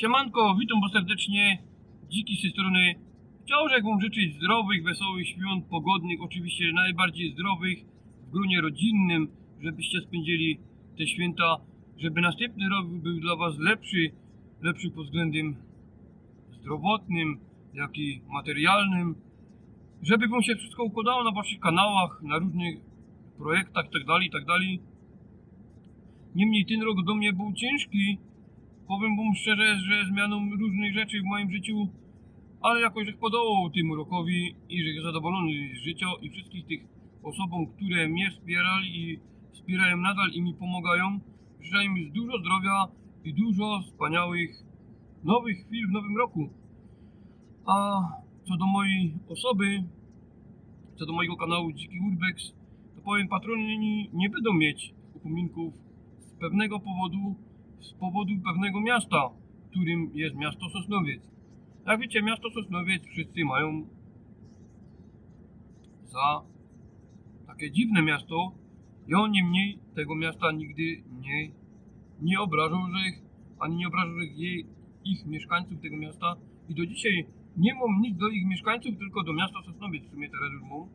Siemanko, witam was serdecznie. Dziki z tej strony. Chciałbym wam życzyć zdrowych, wesołych świąt, pogodnych, oczywiście najbardziej zdrowych w gronie rodzinnym, żebyście spędzili te święta, żeby następny rok był dla was lepszy, lepszy pod względem zdrowotnym, jak i materialnym, żeby wam się wszystko układało na waszych kanałach, na różnych projektach itd., itd. Niemniej ten rok do mnie był ciężki, Powiem wam szczerze, że zmianą różnych rzeczy w moim życiu, ale jakoś żech podołał tym rokowi i że zadowolony z życia i wszystkich tych osobom, które mnie wspierali i wspierają nadal i mi pomagają. Życzę im dużo zdrowia i dużo wspaniałych nowych chwil w nowym roku. A co do mojej osoby, co do mojego kanału Dziki Urbex, to powiem patroni nie będą mieć upominków z pewnego powodu, z powodu pewnego miasta, którym jest miasto Sosnowiec. Jak wiecie, miasto Sosnowiec wszyscy mają za takie dziwne miasto. Ja niemniej tego miasta nigdy nie, nie obrażał, że ich, ani nie obrażał że ich mieszkańców tego miasta. I do dzisiaj nie mam nic do ich mieszkańców, tylko do miasta Sosnowiec w sumie teraz już mam.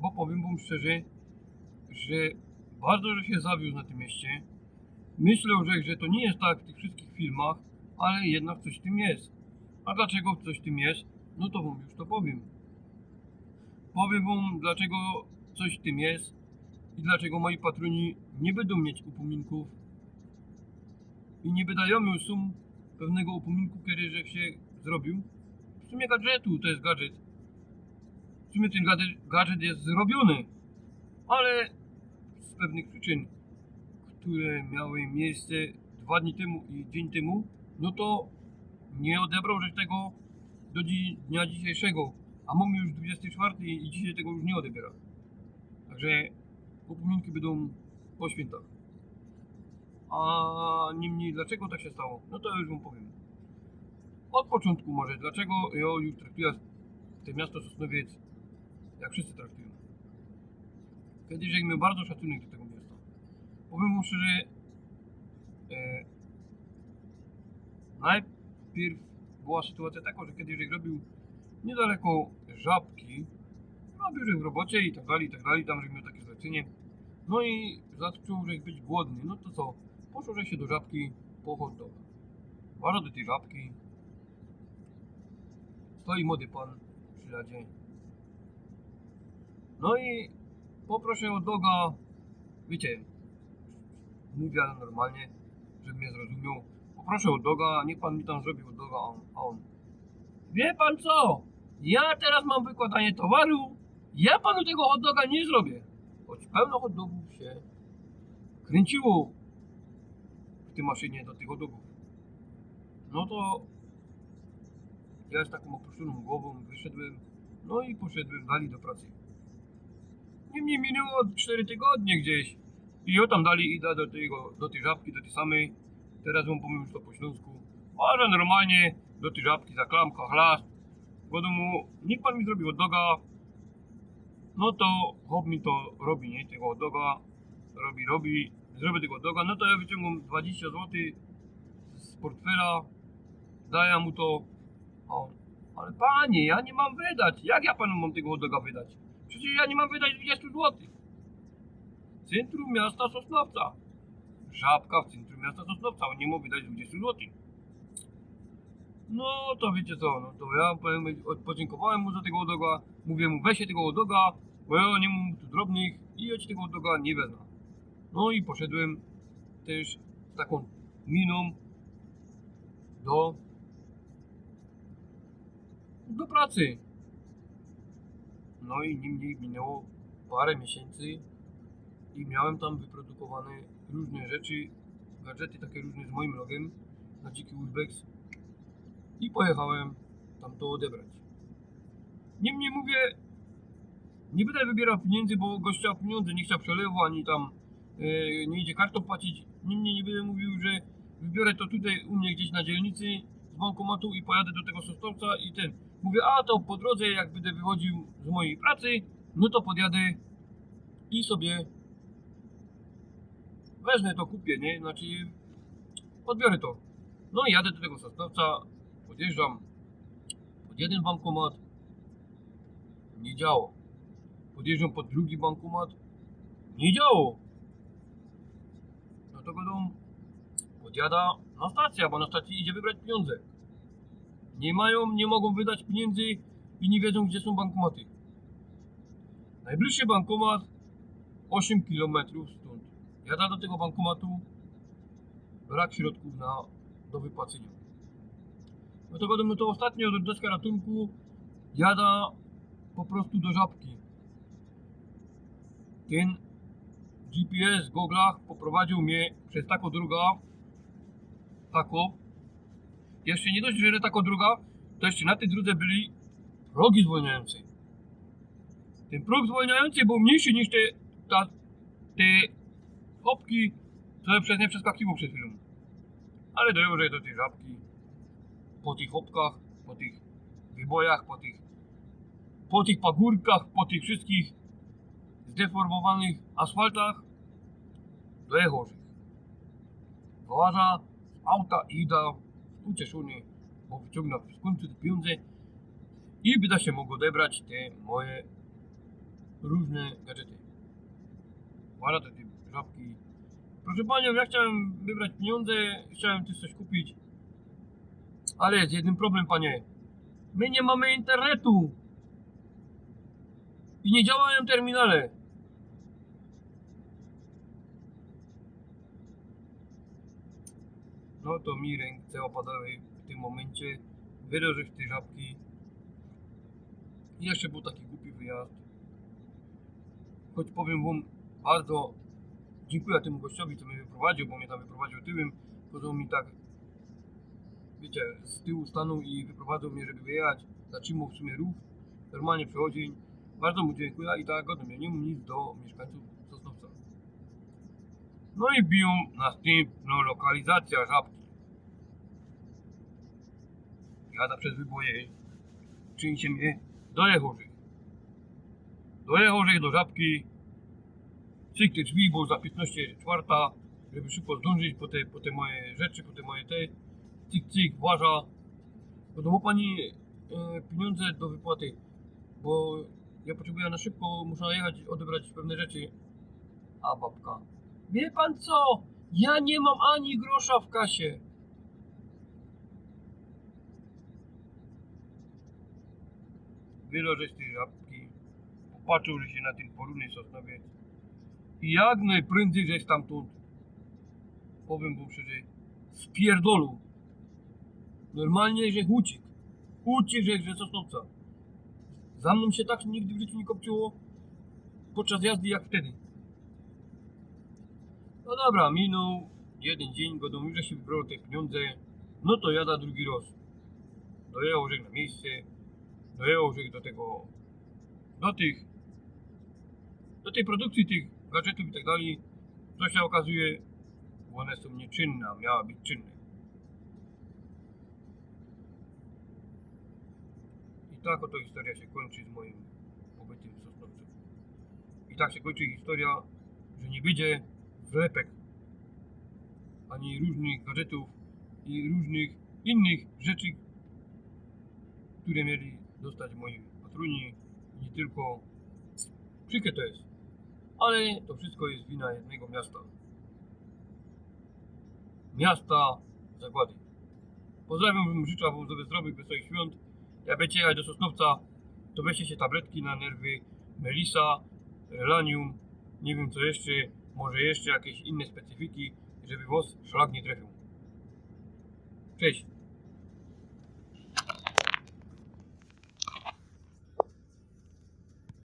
Bo powiem wam szczerze, że bardzo że się zawiózł na tym mieście. Myślę, że, że to nie jest tak w tych wszystkich filmach, ale jednak coś w tym jest. A dlaczego coś w tym jest? No to wam już to powiem. Powiem wam, dlaczego coś w tym jest i dlaczego moi patroni nie będą mieć upominków i nie wydają już sum pewnego upominku, kiedy że się zrobił. W sumie gadżetu to jest gadżet. W sumie ten gadżet jest zrobiony, ale z pewnych przyczyn które miały miejsce dwa dni temu i dzień temu, no to nie odebrał że tego do dnia dzisiejszego. A mamy już 24 i dzisiaj tego już nie odebiera. Także upominki będą po świętach. A niemniej dlaczego tak się stało? No to już wam powiem. Od początku może, dlaczego ja już traktuję to miasto Sosnowiec jak wszyscy traktują. Kiedyś miał bardzo szacunek do tego powiem mu szczerze, e, najpierw była sytuacja taka, że kiedyś robił niedaleko żabki, że w robocie i tak dalej, i tak dalej, tam że miał takie zlecenie, no i zaczął że być głodny, no to co, poszło że się do żabki po hot dog. Wara do tej żabki, stoi młody pan przy ladzie, no i poproszę o doga, wiecie, mówię ale normalnie, żeby mnie zrozumiał. Poproszę o doga, niech pan mi tam zrobi od doga, a on, a on. Wie pan co? Ja teraz mam wykładanie towaru, ja panu tego hot doga nie zrobię. Choć pełno hot dogów się kręciło w tej maszynie do tych hot dogów. No to ja z taką opuszczoną głową wyszedłem, no i poszedłem dalej do pracy. Niemniej minęło 4 tygodnie gdzieś. I ja tam dalej idę do, tego, do tej żabki, do tej samej. Teraz wam powiem już to po śląsku. A że normalnie do tej żabki za klamka, chlas. Bo mu, niech pan mi zrobi hot doga. No to hop mi to robi, nie? Tego hot doga robi, robi. Zrobię tego hot doga, no to ja wyciągam 20 zł z portfela. Daję mu to. On, ale panie, ja nie mam wydać. Jak ja panu mam tego hot doga wydać? Przecież ja nie mam wydać 20 złotych centrum miasta Sosnowca. Żabka w centrum miasta Sosnowca, on nie mógł wydać 20 zł. No to wiecie co, no to ja powiem, podziękowałem mu za tego odoga, mówię mu weź się tego odoga, bo ja nie mam tu drobnych i ja ci tego odoga nie wezmę. No i poszedłem też z taką miną do do pracy. No i niemniej minęło parę miesięcy i miałem tam wyprodukowane różne rzeczy, gadżety takie różne z moim logiem na dziki Urbex i pojechałem tam to odebrać. Niemniej mówię, nie będę wybierał pieniędzy, bo gość chciał pieniądze, nie chciał przelewu, ani tam e, nie idzie kartą płacić. Niemniej nie będę mówił, że wybiorę to tutaj u mnie gdzieś na dzielnicy z bankomatu i pojadę do tego sosnowca i ten. Mówię, a to po drodze jak będę wychodził z mojej pracy, no to podjadę i sobie wezmę to, kupię, nie? Znaczy, odbiorę to. No i jadę do tego Sosnowca, podjeżdżam pod jeden bankomat, nie działo. Podjeżdżam pod drugi bankomat, nie działo. No to będą podjada na stację, bo na stacji idzie wybrać pieniądze. Nie mają, nie mogą wydać pieniędzy i nie wiedzą gdzie są bankomaty. Najbliższy bankomat 8 km Jadę do tego bankomatu, brak środków na, do wypłacenia. No to będę to ostatnio deska ratunku jada po prostu do żabki. Ten GPS w goglach poprowadził mnie przez taką drogę, taką. Jeszcze nie dość, że taką drogę, to jeszcze na tej drodze byli progi zwolniające. Ten próg zwolniający był mniejszy niż te, ta, te hopki, co przez nie przeskakiwał przed chwilą. Ale dojeżdżaj do tej żabki, po tych hopkach, po tych wybojach, po tych, po tych pagórkach, po tych wszystkich zdeformowanych asfaltach, dojechał się. Wołaża z auta i ida ucieszony, bo wyciągnął w końcu te pieniądze i by da się mogło odebrać te moje różne gadżety. Wala te te. Proszę panią, ja chciałem wybrać pieniądze, chciałem też coś kupić. Ale jest jeden problem, panie. My nie mamy internetu. I nie działają terminale. No to mi ręce opadały w tym momencie. Wydorzyć tej żabki. I jeszcze był taki głupi wyjazd. Choć powiem wam bardzo dziękuję temu gościowi, co mnie wyprowadził, bo mnie tam wyprowadził tyłem. Chodzą mi tak, wiecie, z tyłu stanął i wyprowadzał mnie, żeby wyjechać. Zatrzymał w sumie ruch. Normalnie przechodzień. Bardzo mu dziękuję i tak godny. Ja nie mam nic do mieszkańców Sosnowca. No i biją następną lokalizacja żabki. Jada przez wyboje. Czyni się mnie do Jehorzych. Do do żabki. Cyk te drzwi, bo za 15 czwarta, żeby szybko zdążyć po te, po te moje rzeczy, po te moje te. Cyk, cyk, właża. No ma pani e, pieniądze do wypłaty, bo ja potrzebuję na szybko, muszę jechać, odebrać pewne rzeczy. A babka, wie pan co? Ja nie mam ani grosza w kasie. Tej żabki, popatrzył, się na tym porówny Sosnowiec jak najprędzej żeś stamtąd, powiem wam szczerze, spierdolu. Normalnie, że uciekł. Uciekł, że, że Sosnowca. Za mną się tak nigdy w życiu nie kopciło podczas jazdy jak wtedy. No dobra, minął jeden dzień, go że się wybrało te pieniądze, no to jada drugi raz. Dojechał żech na miejsce, dojechał żech do tego, do tych, do tej produkcji tych gadżetów i tak dalej, co się okazuje, one są nieczynne, a miała być czynne. I tak oto historia się kończy z moim pobytem w Sosnowcu. I tak się kończy historia, że nie będzie wlepek, ani różnych gadżetów i różnych innych rzeczy, które mieli dostać moi patroni. I nie tylko. Przykre to jest. Ale to wszystko jest wina jednego miasta. Miasta Zagłady. Pozdrawiam, życzę wam zdrowych, wesołych świąt. Jak będziecie jechać do Sosnowca, to weźcie się tabletki na nerwy Melisa, Relanium, nie wiem co jeszcze, może jeszcze jakieś inne specyfiki, żeby was szlak nie trafił. Cześć!